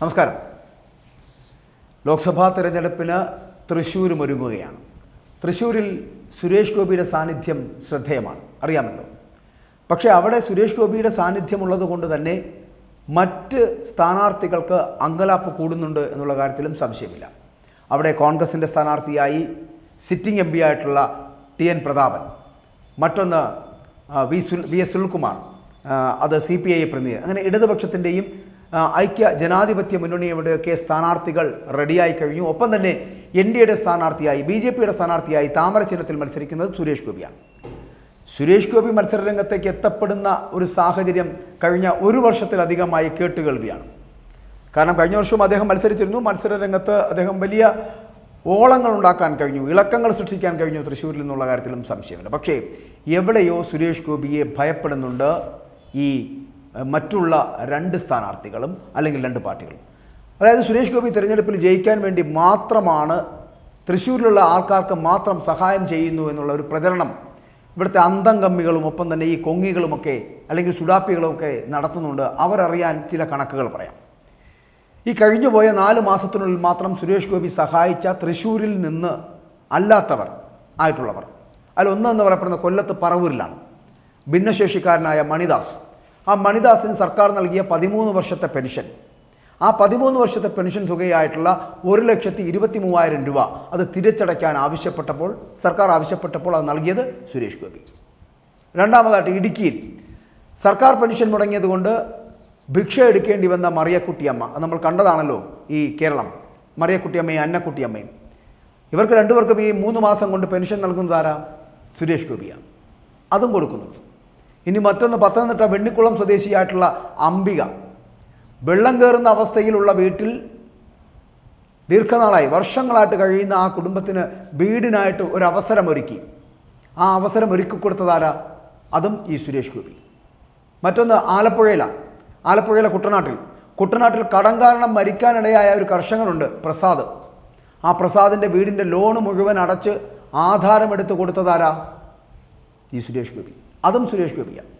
നമസ്കാരം. ലോക്സഭാ തിരഞ്ഞെടുപ്പിന് തൃശ്ശൂരും ഒരുങ്ങുകയാണ്. തൃശ്ശൂരിൽ സുരേഷ് ഗോപിയുടെ സാന്നിധ്യം ശ്രദ്ധേയമാണ്. അറിയാമല്ലോ. പക്ഷേ അവിടെ സുരേഷ് ഗോപിയുടെ സാന്നിധ്യമുള്ളത് കൊണ്ട് തന്നെ മറ്റ് സ്ഥാനാർത്ഥികൾക്ക് അങ്കലാപ്പ് കൂടുന്നുണ്ട് എന്നുള്ള കാര്യത്തിലും സംശയമില്ല. അവിടെ കോൺഗ്രസിന്റെ സ്ഥാനാർത്ഥിയായി സിറ്റിംഗ് എം പി ആയിട്ടുള്ള ടി എൻ പ്രതാപൻ മറ്റൊന്ന് വി സുൽ വി എസ് സുനിൽകുമാർ അത് സി പി ഐ പ്രതിനിധി അങ്ങനെ ഇടതുപക്ഷത്തിന്റെയും ഐക്യ ജനാധിപത്യ മുന്നണിയുടെയൊക്കെ സ്ഥാനാർത്ഥികൾ റെഡിയായി കഴിഞ്ഞു. ഒപ്പം തന്നെ എൻ ഡി എയുടെ സ്ഥാനാർത്ഥിയായി ബി ജെ പിയുടെ സ്ഥാനാർത്ഥിയായി താമര ചിഹ്നത്തിൽ മത്സരിക്കുന്നത് സുരേഷ് ഗോപിയാണ്. സുരേഷ് ഗോപി മത്സരരംഗത്തേക്ക് എത്തപ്പെടുന്ന ഒരു സാഹചര്യം കഴിഞ്ഞ ഒരു വർഷത്തിലധികമായി കേട്ടുകേൾവിയാണ്. കാരണം കഴിഞ്ഞ വർഷവും അദ്ദേഹം മത്സരിച്ചിരുന്നു. മത്സരരംഗത്ത് അദ്ദേഹം വലിയ ഓളങ്ങൾ ഉണ്ടാക്കാൻ കഴിഞ്ഞു ഇളക്കങ്ങൾ സൃഷ്ടിക്കാൻ കഴിഞ്ഞു തൃശ്ശൂരിൽ നിന്നുള്ള കാര്യത്തിലും സംശയമില്ല. പക്ഷേ എവിടെയോ സുരേഷ് ഗോപിയെ ഭയപ്പെടുന്നുണ്ട് ഈ മറ്റുള്ള രണ്ട് സ്ഥാനാർത്ഥികളും അല്ലെങ്കിൽ രണ്ട് പാർട്ടികളും. അതായത് സുരേഷ് ഗോപി തിരഞ്ഞെടുപ്പിൽ ജയിക്കാൻ വേണ്ടി മാത്രമാണ് തൃശ്ശൂരിലുള്ള ആൾക്കാർക്ക് മാത്രം സഹായം ചെയ്യുന്നു എന്നുള്ള ഒരു പ്രചരണം ഇവിടുത്തെ അന്തംകമ്മികളും ഒപ്പം തന്നെ ഈ കൊങ്ങികളുമൊക്കെ അല്ലെങ്കിൽ സുഡാപ്പികളുമൊക്കെ നടത്തുന്നുണ്ട്. അവരറിയാൻ ചില കണക്കുകൾ പറയാം. ഈ കഴിഞ്ഞു പോയ നാല് മാസത്തിനുള്ളിൽ മാത്രം സുരേഷ് ഗോപി സഹായിച്ച തൃശ്ശൂരിൽ നിന്ന് അല്ലാത്തവർ ആയിട്ടുള്ളവർ. അതിൽ ഒന്നെന്ന് പറയപ്പെടുന്ന കൊല്ലത്ത് പറവൂരിലാണ്. ഭിന്നശേഷിക്കാരനായ മണിദാസ്. ആ മണിദാസിന് സർക്കാർ നൽകിയ പതിമൂന്ന് വർഷത്തെ പെൻഷൻ. ആ പതിമൂന്ന് വർഷത്തെ പെൻഷൻ തുകയായിട്ടുള്ള ഒരു ലക്ഷത്തി ഇരുപത്തി മൂവായിരം രൂപ അത് തിരിച്ചടയ്ക്കാൻ ആവശ്യപ്പെട്ടപ്പോൾ സർക്കാർ ആവശ്യപ്പെട്ടപ്പോൾ അത് നൽകിയത് സുരേഷ് ഗോപി. രണ്ടാമതായിട്ട് ഇടുക്കിയിൽ സർക്കാർ പെൻഷൻ മുടങ്ങിയതുകൊണ്ട് ഭിക്ഷ എടുക്കേണ്ടി വന്ന മറിയക്കുട്ടിയമ്മ അത് നമ്മൾ കണ്ടതാണല്ലോ ഈ കേരളം മറിയക്കുട്ടിയമ്മയും അന്നക്കുട്ടിയമ്മയും. ഇവർക്ക് രണ്ടുപേർക്കും ഈ മൂന്ന് മാസം കൊണ്ട് പെൻഷൻ നൽകുന്നതാരാ സുരേഷ് ഗോപിയാണ്. അതും കൊടുക്കുന്നുണ്ട് ഇനി മറ്റൊന്ന് പത്തനംതിട്ട വെണ്ണിക്കുളം സ്വദേശിയായിട്ടുള്ള അംബിക. വെള്ളം കയറുന്ന അവസ്ഥയിലുള്ള വീട്ടിൽ ദീർഘനാളായി വർഷങ്ങളായിട്ട് കഴിയുന്ന ആ കുടുംബത്തിന് വീടിനായിട്ട് ഒരു അവസരം ഒരുക്കി ആ അവസരം ഒരുക്കി കൊടുത്തതാരാ അതും ഈ സുരേഷ് ഗോപി. മറ്റൊന്ന് ആലപ്പുഴയിലാണ് ആലപ്പുഴയിലെ കുട്ടനാട്ടിൽ. കുട്ടനാട്ടിൽ കടം കാരണം മരിക്കാനിടയായ ഒരു കർഷകനുണ്ട് പ്രസാദ്. ആ പ്രസാദിന്റെ വീടിന്റെ ലോണ് മുഴുവൻ അടച്ച് ആധാരമെടുത്ത് കൊടുത്തതാരാ ഈ സുരേഷ് ഗോപി. അതും സുരേഷ് ഗോപിയാണ്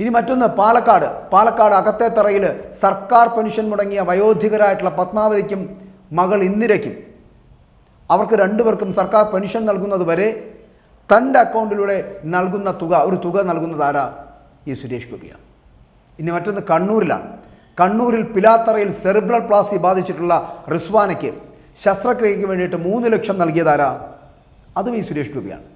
ഇനി മറ്റൊന്ന് പാലക്കാട്. പാലക്കാട് അകത്തെ തറയിൽ സർക്കാർ പെൻഷൻ മുടങ്ങിയ വയോധികരായിട്ടുള്ള പത്മാവതിക്കും മകൾ ഇന്ദിരയ്ക്കും അവർക്ക് രണ്ടുപേർക്കും സർക്കാർ പെൻഷൻ നൽകുന്നത് വരെ തന്റെ അക്കൗണ്ടിലൂടെ നൽകുന്ന തുക ഒരു തുക നൽകുന്നത് ആരാ? ഈ സുരേഷ് ഗോപിയാണ് ഇനി മറ്റൊന്ന് കണ്ണൂരിലാണ്. കണ്ണൂരിൽ പിലാത്തറയിൽ സെറിബ്രൽ പ്ലാസി ബാധിച്ചിട്ടുള്ള റിസ്വാനയ്ക്ക് ശസ്ത്രക്രിയയ്ക്ക് വേണ്ടിയിട്ട് മൂന്ന് ലക്ഷം നൽകിയതാരാ അതും ഈ സുരേഷ് ഗോപിയാണ്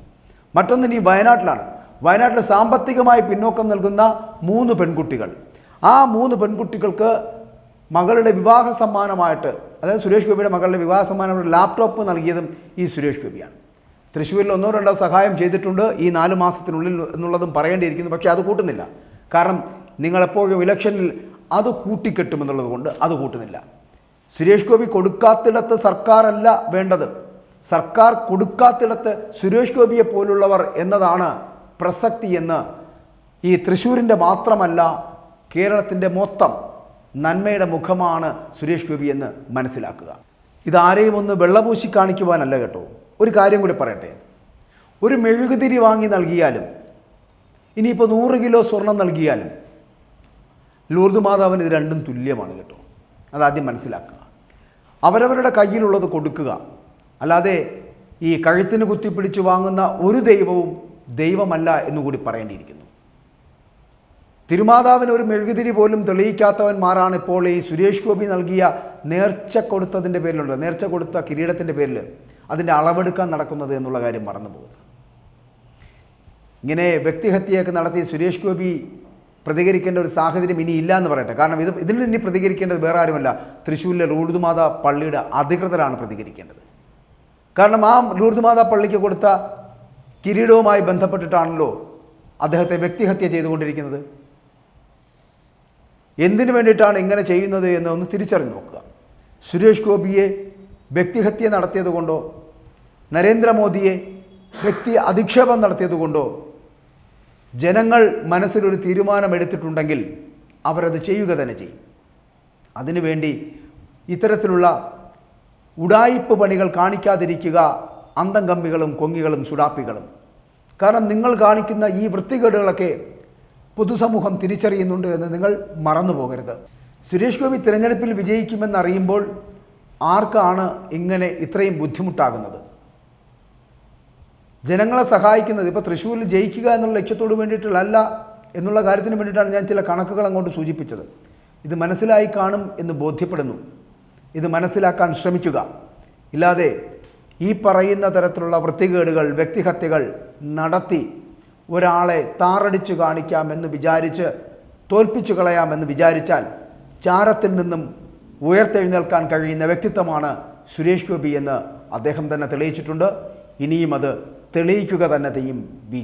മറ്റൊന്ന് ഇനി വയനാട്ടിലാണ്. വയനാട്ടിൽ സാമ്പത്തികമായി പിന്നോക്കം നൽകുന്ന മൂന്ന് പെൺകുട്ടികൾ. ആ മൂന്ന് പെൺകുട്ടികൾക്ക് മകളുടെ വിവാഹ സമ്മാനമായിട്ട് അതായത് സുരേഷ് ഗോപിയുടെ മകളുടെ വിവാഹ സമ്മാനമായിട്ട് ലാപ്ടോപ്പ് നൽകിയതും ഈ സുരേഷ് ഗോപിയാണ്. തൃശ്ശൂരിൽ ഒന്നോ രണ്ടോ സഹായം ചെയ്തിട്ടുണ്ട്. ഈ നാല് മാസത്തിനുള്ളിൽ എന്നുള്ളതും പറയേണ്ടിയിരിക്കുന്നു. പക്ഷേ അത് കൂട്ടുന്നില്ല. കാരണം നിങ്ങളെപ്പോഴും ഇലക്ഷനിൽ അത് കൂട്ടിക്കെട്ടുമെന്നുള്ളത് കൊണ്ട് അത് കൂട്ടുന്നില്ല. സുരേഷ് ഗോപി കൊടുക്കാത്തിടത്ത് സർക്കാരല്ല വേണ്ടത്. സർക്കാർ കൊടുക്കാത്തിടത്ത് സുരേഷ് ഗോപിയെ പോലുള്ളവർ എന്നതാണ് പ്രസക്തി എന്ന് ഈ തൃശ്ശൂരിന്റെ മാത്രമല്ല കേരളത്തിന്റെ മൊത്തം നന്മയുടെ മുഖമാണ് സുരേഷ് ഗോപി എന്ന് മനസ്സിലാക്കുക. ഇതാരെയും ഒന്ന് വെള്ളപൂശി കാണിക്കുവാനല്ല കേട്ടോ. ഒരു കാര്യം കൂടി പറയട്ടെ. ഒരു മെഴുകുതിരി വാങ്ങി നൽകിയാലും ഇനിയിപ്പോൾ നൂറ് കിലോ സ്വർണം നൽകിയാലും ലൂർദ് മാതാവിന് ഇത് രണ്ടും തുല്യമാണ് കേട്ടോ. അതാദ്യം മനസ്സിലാക്കുക. അവരവരുടെ കയ്യിലുള്ളത് കൊടുക്കുക. അല്ലാതെ ഈ കഴുത്തിന് കുത്തിപ്പിടിച്ച് വാങ്ങുന്ന ഒരു ദൈവവും ദൈവമല്ല എന്നുകൂടി പറയേണ്ടിയിരിക്കുന്നു. തിരുമാതാവിന് ഒരു മെഴുകുതിരി പോലും തെളിയിക്കാത്തവന്മാരാണ് ഇപ്പോൾ ഈ സുരേഷ് ഗോപി നൽകിയ നേർച്ച കൊടുത്തതിന്റെ പേരിലുണ്ട് നേർച്ച കൊടുത്ത കിരീടത്തിന്റെ പേരിൽ അതിന്റെ അളവെടുക്കാൻ നടക്കുന്നത് എന്നുള്ള കാര്യം മറന്നു പോകുന്നത് ഇങ്ങനെ വ്യക്തിഹത്യയൊക്കെ നടത്തി സുരേഷ് ഗോപി പ്രതികരിക്കേണ്ട ഒരു സാഹചര്യം ഇനി ഇല്ല എന്ന് പറയട്ടെ. കാരണം ഇത് ഇതിൽ ഇനി പ്രതികരിക്കേണ്ടത് വേറെ ആരുമല്ല. തൃശ്ശൂരിലെ ലൂർദുമാതാ പള്ളിയുടെ അധികൃതരാണ് പ്രതികരിക്കേണ്ടത്. കാരണം ആ ലൂർദുമാതാ പള്ളിക്ക് കൊടുത്ത കിരീടവുമായി ബന്ധപ്പെട്ടിട്ടാണല്ലോ അദ്ദേഹത്തെ വ്യക്തിഹത്യ ചെയ്തുകൊണ്ടിരിക്കുന്നത്. എന്തിനു വേണ്ടിയിട്ടാണ് ഇങ്ങനെ ചെയ്യുന്നത് എന്ന് ഒന്ന് തിരിച്ചറിഞ്ഞു നോക്കുക. സുരേഷ് ഗോപിയെ വ്യക്തിഹത്യ നടത്തിയത് കൊണ്ടോ നരേന്ദ്രമോദിയെ വ്യക്തി അധിക്ഷേപം നടത്തിയത് കൊണ്ടോ ജനങ്ങൾ മനസ്സിലൊരു തീരുമാനമെടുത്തിട്ടുണ്ടെങ്കിൽ അവരത് ചെയ്യുക തന്നെ ചെയ്യും. അതിനുവേണ്ടി ഇത്തരത്തിലുള്ള ഉടായിപ്പ് പണികൾ കാണിക്കാതിരിക്കുക അന്തംകമ്മികളും കൊങ്ങികളും സുഡാപ്പികളും കാരണം നിങ്ങൾ കാണിക്കുന്ന ഈ വൃത്തികേടുകളൊക്കെ പൊതുസമൂഹം തിരിച്ചറിയുന്നുണ്ട് എന്ന് നിങ്ങൾ മറന്നു പോകരുത്. സുരേഷ് ഗോപി തിരഞ്ഞെടുപ്പിൽ വിജയിക്കുമെന്നറിയുമ്പോൾ ആർക്കാണ് ഇങ്ങനെ ഇത്രയും ബുദ്ധിമുട്ടാകുന്നത്? ജനങ്ങളെ സഹായിക്കുന്നത് ഇപ്പോൾ തൃശ്ശൂരിൽ ജയിക്കുക എന്നുള്ള ലക്ഷ്യത്തോട് വേണ്ടിയിട്ടുള്ളതല്ല എന്നുള്ള കാര്യത്തിന് വേണ്ടിയിട്ടാണ് ഞാൻ ചില കണക്കുകൾ അങ്ങോട്ട് സൂചിപ്പിച്ചത്. ഇത് മനസ്സിലായി കാണും എന്ന് ബോധ്യപ്പെടുന്നു. ഇത് മനസ്സിലാക്കാൻ ശ്രമിക്കുക. ഇല്ലാതെ ഈ പറയുന്ന തരത്തിലുള്ള വൃത്തികേടുകൾ വ്യക്തിഹത്യകൾ നടത്തി ഒരാളെ താറടിച്ചു കാണിക്കാമെന്ന് വിചാരിച്ച് തോൽപ്പിച്ചു കളയാമെന്ന് വിചാരിച്ചാൽ ചാരത്തിൽ നിന്നും ഉയർത്തെഴുന്നേൽക്കാൻ കഴിയുന്ന വ്യക്തിത്വമാണ് സുരേഷ് ഗോപി എന്ന് അദ്ദേഹം തന്നെ തെളിയിച്ചിട്ടുണ്ട്. ഇനിയും അത് തെളിയിക്കുക തന്നെ ചെയ്യും ബി